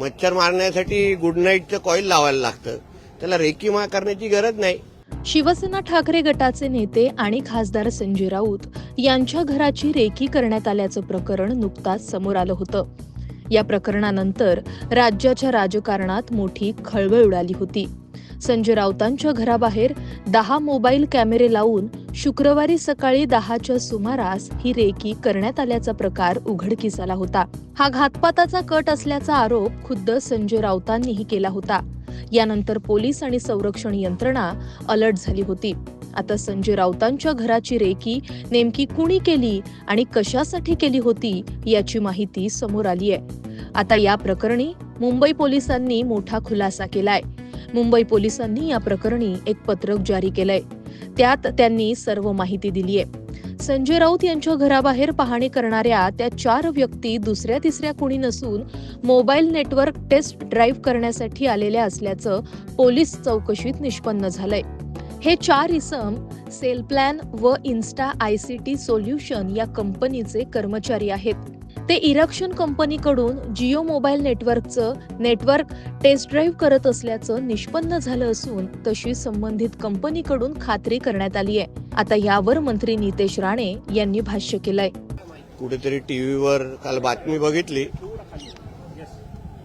मच्छर मारण्यासाठी good नाईटचं coil लावायला लागतं. त्याला रेकी मा करण्याची गरज नाही. शिवसेना ठाकरे गटाचे नेते आणि खासदार संजय राऊत यांच्या घराची रेकी करण्यात आल्याचं प्रकरण नुकताच समोर आलं होतं. या प्रकरणानंतर राज्याच्या राजकारणात मोठी खळबळ उडाली होती. संजय राऊतांच्या घराबाहेर दहा मोबाईल कॅमेरे लावून शुक्रवारी सकाळी दहाच्या सुमारास ही रेकी करण्यात आल्याचा प्रकार उघडकीस आला होता. हा घातपाताचा कट असल्याचा आरोप खुद्द संजय राऊतांनीही केला होता. यानंतर पोलीस आणि संरक्षण यंत्रणा अलर्ट झाली होती. आता संजय राऊतांच्या घराची रेकी नेमकी कुणी केली आणि कशासाठी केली होती याची माहिती समोर आली आहे आता या प्रकरणी मुंबई पोलिसांनी मोठा खुलासा केलाय. मुंबई पोलिसांनी या प्रकरणी एक पत्रक जारी केलंय. त्यात त्यांनी सर्व माहिती दिली आहे संजय राऊत यांच्या घराबाहेर पाहणी करणाऱ्या त्या चार व्यक्ती दुसऱ्या तिसऱ्या कुणी नसून मोबाईल नेटवर्क टेस्ट ड्राईव्ह करण्यासाठी आलेल्या असल्याचं पोलीस चौकशीत निष्पन्न झालंय. हे चार इसम सेल प्लॅन व insta I C T solution या कंपनीचे कर्मचारी आहेत. ते इरक्शन कंपनीकडून जिओ मोबाईल नेटवर्कचं नेटवर्क टेस्ट ड्राईव्ह करत असल्याचं निष्पन्न झालं असून तशी संबंधित कंपनीकडून खात्री करण्यात आली आहे. आता यावर मंत्री नितेश राणे यांनी भाष्य केलंय. कुठेतरी टीव्हीवर काल बातमी बघितली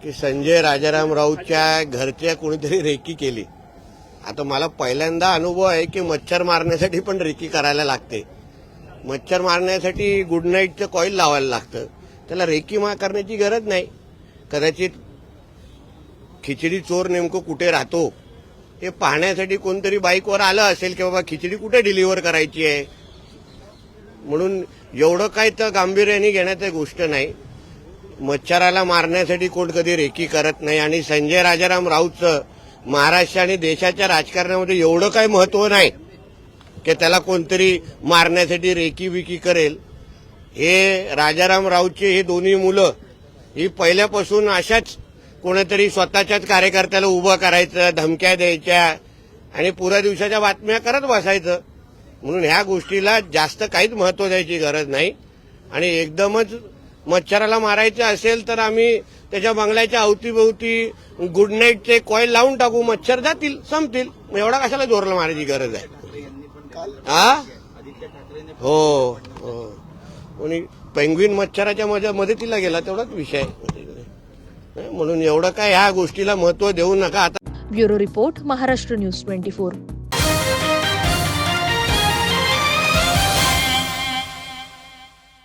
की संजय राजाराम राऊतच्या घरच्या कोणीतरी रेकी केली. आता मला पहिल्यांदा अनुभव आहे की मच्छर मारण्यासाठी पण रेकी करायला लागते. मच्छर मारण्यासाठी गुड नाईटचं कॉईल लावायला लागतं. त्याला रेकी मा करण्याची गरज नाही. कदाचित खिचडी चोर नेमकं कुठे राहतो हे पाहण्यासाठी कोणतरी बाईकवर आलं असेल की बाबा खिचडी कुठे डिलिव्हर करायची आहे? म्हणून एवढं काय तर गांभीर्याने घेण्याची गोष्ट नाही. मच्छराला मारण्यासाठी कोण कधी रेकी करत नाही. आणि संजय राजाराम राऊतचं महाराष्ट्र आणि देशाच्या राजकारणामध्ये एवढं काही महत्त्व नाही की त्याला कोणतरी मारण्यासाठी रेकी विकी करेल. हे राजाराम राऊतचे हे दोन्ही मुलं ही पहिल्यापासून अशाच कोणीतरी स्वतःच्याच कार्यकर्त्याला उभं करायचं धमक्या द्यायच्या आणि पुऱ्या दिवसाच्या बातम्या करत बसायचं. म्हणून ह्या गोष्टीला जास्त काहीच महत्त्व द्यायची गरज नाही. आणि एकदमच मच्छराला मारायचं असेल तर आम्ही त्याच्या बंगल्याच्या अवतीभोवती गुड नाईटचे कॉईल लावून टाकू. मच्छर जातील संपतील. मग एवढा कशाला जोरला मारायची गरज आहे? हा हो हो. कोणी पेंग्विन मच्छराच्या मजा मदतीला गेला तेवढाच विषय आहे. म्हणून एवढं काय ह्या गोष्टीला महत्त्व देऊ नका. आता bureau report Maharashtra news twenty four.